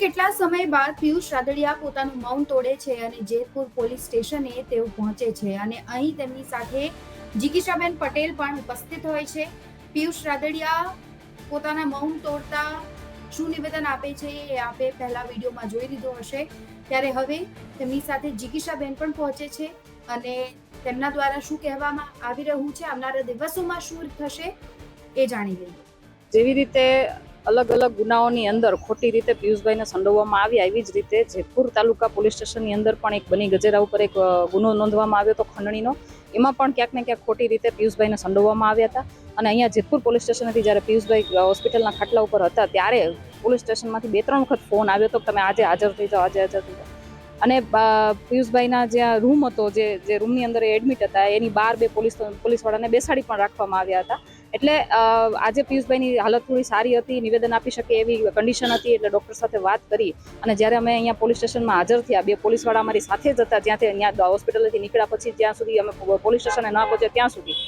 કેટલા સમય બાદ પિયુષ રાદડિયા પોતાનું મૌન તોડે છે અને જેતપુર પોલીસ સ્ટેશને તેઓ પહોંચે છે અને અહીં તેમની સાથે જિગીશાબેન પટેલ પણ ઉપસ્થિત હોય છે. પિયુષ રાદડિયા પોતાના મૌન તોડતા શું નિવેદન આપે છે એ આપે પહેલા વિડીયોમાં જોઈ લીધો હશે. ત્યારે હવે તેમની સાથે જિગીશાબેન પણ પહોંચે છે અને તેમના દ્વારા શું કહેવામાં આવી રહ્યું છે? આવનારા દિવસોમાં શું થશે એ જાણી લઈએ. જેવી રીતે અલગ અલગ ગુનાઓની અંદર ખોટી રીતે પિયુષભાઈને સંડોવવામાં આવ્યા એવી જ રીતે જેતપુર તાલુકા પોલીસ સ્ટેશનની અંદર પણ એક બની ગજેરા ઉપર એક ગુનો નોંધવામાં આવ્યો હતો ખંડણીનો. એમાં પણ ક્યાંક ને ક્યાંક ખોટી રીતે પિયુષભાઈને સંડોવવામાં આવ્યા હતા. અને અહીંયા જેતપુર પોલીસ સ્ટેશનથી જ્યારે પિયુષભાઈ હોસ્પિટલના ખાટલા ઉપર હતા ત્યારે પોલીસ સ્ટેશનમાંથી બે ત્રણ વખત ફોન આવ્યો હતો કે તમે આજે હાજર થઈ જાઓ, આજે હાજર થઈ જાઓ. અને પિયુષભાઈના જ્યાં રૂમ હતો, જે જે રૂમની અંદર એડમિટ હતા, એની બહાર બે પોલીસ, પોલીસવાળાને બેસાડી પણ રાખવામાં આવ્યા હતા. એટલે આજે પિયુષભાઈની હાલત થોડી સારી હતી, નિવેદન આપી શકે એવી કન્ડિશન હતી, એટલે ડૉક્ટર સાથે વાત કરી. અને જ્યારે અમે અહીંયા પોલીસ સ્ટેશનમાં હાજર થયા, બે પોલીસવાળા અમારી સાથે જ હતા, જ્યાંથી ત્યાં હોસ્પિટલથી નીકળ્યા પછી જ્યાં સુધી અમે પોલીસ સ્ટેશને ના પહોંચ્યા ત્યાં સુધી.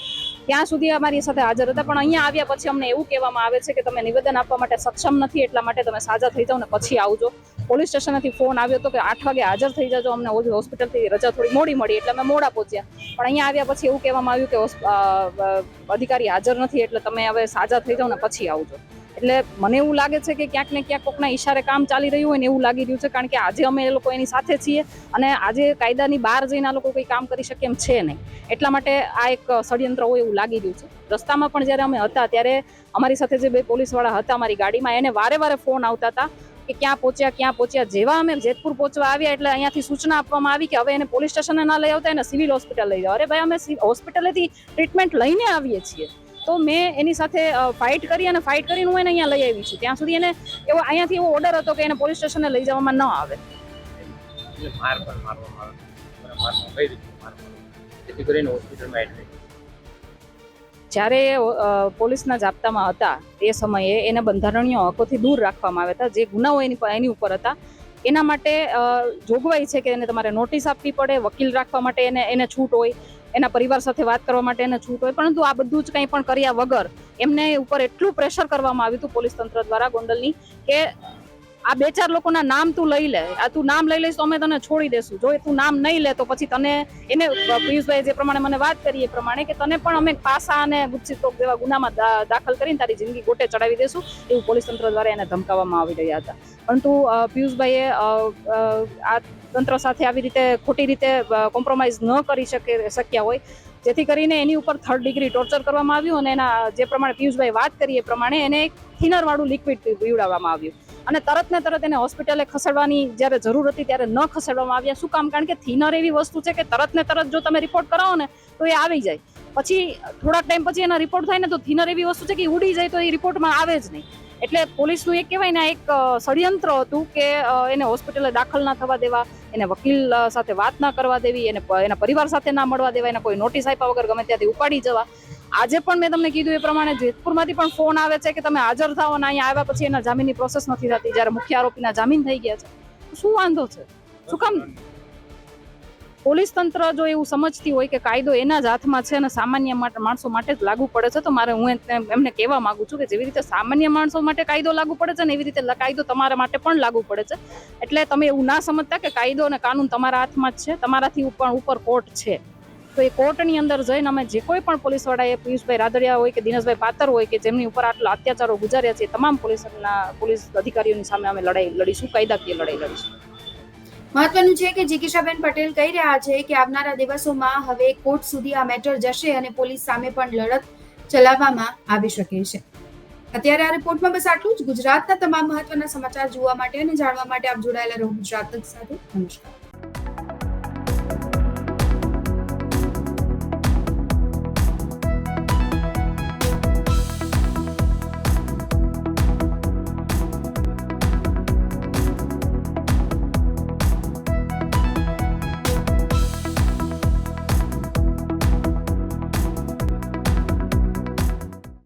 ત્યાં સુધી અમારી સાથે હાજર હતા, પણ અહીંયા આવ્યા પછી અમને એવું કહેવામાં આવે છે કે તમે નિવેદન આપવા માટે સક્ષમ નથી, એટલા માટે તમે સાજા થઈ જાઓ ને પછી આવજો. પોલીસ સ્ટેશનેથી ફોન આવ્યો હતો કે આઠ વાગે હાજર થઈ જજો, અમને હોસ્પિટલથી રજા થોડી મોડી મળી, એટલે અમે મોડા પહોંચ્યા. પણ અહીંયા આવ્યા પછી એવું કહેવામાં આવ્યું કે અધિકારી હાજર નથી, એટલે તમે હવે સાજા થઈ જાઓ ને પછી આવજો. એટલે મને એવું લાગે છે કે ક્યાંક ને ક્યાંક કોકના ઈશારે કામ ચાલી રહ્યું હોય ને એવું લાગી રહ્યું છે, કારણ કે આજે અમે એ લોકો એની સાથે છીએ અને આજે કાયદાની બહાર જઈને આ લોકો કંઈ કામ કરી શકે એમ છે નહીં. એટલા માટે આ એક ષડયંત્ર હોય એવું લાગી રહ્યું છે. રસ્તામાં પણ જ્યારે અમે હતા, ત્યારે અમારી સાથે જે બે પોલીસવાળા હતા અમારી ગાડીમાં, એને વારે વારે ફોન આવતા હતા. કે ક્યાં પહોંચ્યા ક્યાં પહોંચ્યા? જેવા અમે જેતપુર પહોંચવા આવ્યા એટલે અહીંયાથી સૂચના આપવામાં આવી કે હવે એને પોલીસ સ્ટેશને ના લઈ આવતા, એને સિવિલ હોસ્પિટલ લઈ જાઓ. અરે ભાઈ, અમે હોસ્પિટલેથી ટ્રીટમેન્ટ લઈને આવીએ છીએ. તો મેં એની સાથે ફાઇટ કરી અને ફાઇટ કરીને હું એને અહીંયા લઈ આવી છું. ત્યાં સુધી એને એવો, અહીંયાથી એવો ઓર્ડર હતો કે એને પોલીસ સ્ટેશને લઈ જવામાં ન આવે. મારવામાં આવે. કરીને હોસ્પિટલમાં એડમિટ જ્યારે પોલીસના જાપ્તામાં હતા તે સમયે એને બંધારણીય હકોથી દૂર રાખવામાં આવ્યા હતા. જે ગુનાઓ એની એની ઉપર હતા. એના માટે જોગવાઈ છે કે એને તમારે નોટિસ આપવી પડે, વકીલ રાખવા માટે એને એને છૂટ હોય, એના પરિવાર સાથે વાત કરવા માટે એને છૂટ હોય. પરંતુ આ બધું જ કંઈ પણ કર્યા વગર એમને ઉપર એટલું પ્રેશર કરવામાં આવ્યું હતું પોલીસ તંત્ર દ્વારા ગોંડલની કે આ બે ચાર લોકોના નામ તું લઈ લે. આ તું નામ લઈ લઈશ તો અમે તને છોડી દેશું. જો તું નામ નહીં લે તો પછી તને એને પિયુષભાઈ જે પ્રમાણે મને વાત કરી એ પ્રમાણે કે તને પણ અમે પાસા અને ગુચ્છિત તોપ જેવા ગુનામાં દાખલ કરીને તારી જિંદગી ગોટે ચડાવી દેશું એવું પોલીસ તંત્ર દ્વારા એને ધમકાવવામાં આવી રહ્યા હતા. પરંતુ પિયુષભાઈએ આ તંત્ર સાથે આવી રીતે ખોટી રીતે કોમ્પ્રોમાઇઝ ન કરી શકે, શક્યા હોય. જેથી કરીને એની ઉપર થર્ડ ડિગ્રી ટોર્ચર કરવામાં આવ્યું અને એના જે પ્રમાણે પિયુષભાઈ વાત કરી એ પ્રમાણે એને એક થિનરવાળું લિક્વિડ પીવડાવવામાં આવ્યું. અને તરત ને તરત એને હોસ્પિટલે ખસેડવાની જ્યારે જરૂર હતી ત્યારે ન ખસેડવામાં આવ્યા. શું કામ? કારણ કે થિનર એવી વસ્તુ છે કે તરત ને તરત જો તમે રિપોર્ટ કરાવો ને તો એ આવી જાય. પછી થોડાક ટાઈમ પછી એના રિપોર્ટ થાય ને તો થિનર એવી વસ્તુ છે કે ઉડી જાય તો એ રિપોર્ટમાં આવે જ નહીં. એટલે પોલીસનું એક કહેવાય ને એક ષડયંત્ર હતું કે એને હોસ્પિટલે દાખલ ના થવા દેવા, એને વકીલ સાથે વાત ના કરવા દેવી, એને એના પરિવાર સાથે ના મળવા દેવા, એને કોઈ નોટિસ આપ્યા વગર ગમે ત્યાંથી ઉપાડી જવા. આજે પણ મેં તમને કીધું એ પ્રમાણે જેતપુરમાંથી પણ ફોન આવે છે કે તમે હાજર થાઓ અને અહીંયા આવ્યા પછી એના જામીનની પ્રોસેસ નથી થતી. જ્યારે મુખ્ય આરોપીના જામીન થઈ ગયા છે. શું વાંધો છે? શું કામ? પોલીસ તંત્ર જો એવું સમજતી હોય કે કાયદો એના જ હાથમાં છે અને સામાન્ય માણસો માટે જ લાગુ પડે છે, તો મારે હું એમ- એમને કહેવા માંગુ છું કે જેવી રીતે સામાન્ય માણસો માટે કાયદો લાગુ પડે છે ને એવી રીતે કાયદો તમારા માટે પણ લાગુ પડે છે. એટલે તમે એવું ના સમજતા કે કાયદો અને કાનૂન તમારા હાથમાં જ છે, તમારાથી પણ ઉપર કોર્ટ છે. તો એ કોર્ટની અંદર જઈને અમે જે કોઈ પણ પોલીસવાળાએ પિયુષભાઈ રાદડિયા હોય કે દિનેશભાઈ પાતર હોય કે જેમની ઉપર આટલા અત્યાચારો ગુજાર્યા છે તમામ પોલીસના, પોલીસ અધિકારીઓની સામે અમે લડાઈ લડીશું, કાયદાકીય લડાઈ લડીશું. મહત્વનું છે કે જીગીશાબેન પટેલ કહી રહ્યા છે કે આવનારા દિવસોમાં હવે કોર્ટ સુધી આ મેટર જશે અને પોલીસ સામે પણ લડત ચલાવવામાં આવી શકે છે. અત્યારે આ રિપોર્ટમાં બસ આટલું જ. ગુજરાતના તમામ મહત્વના સમાચાર જોવા માટે અને જાણવા માટે આપ જોડાયેલા રહો ગુજરાત સાથે. નમસ્કાર.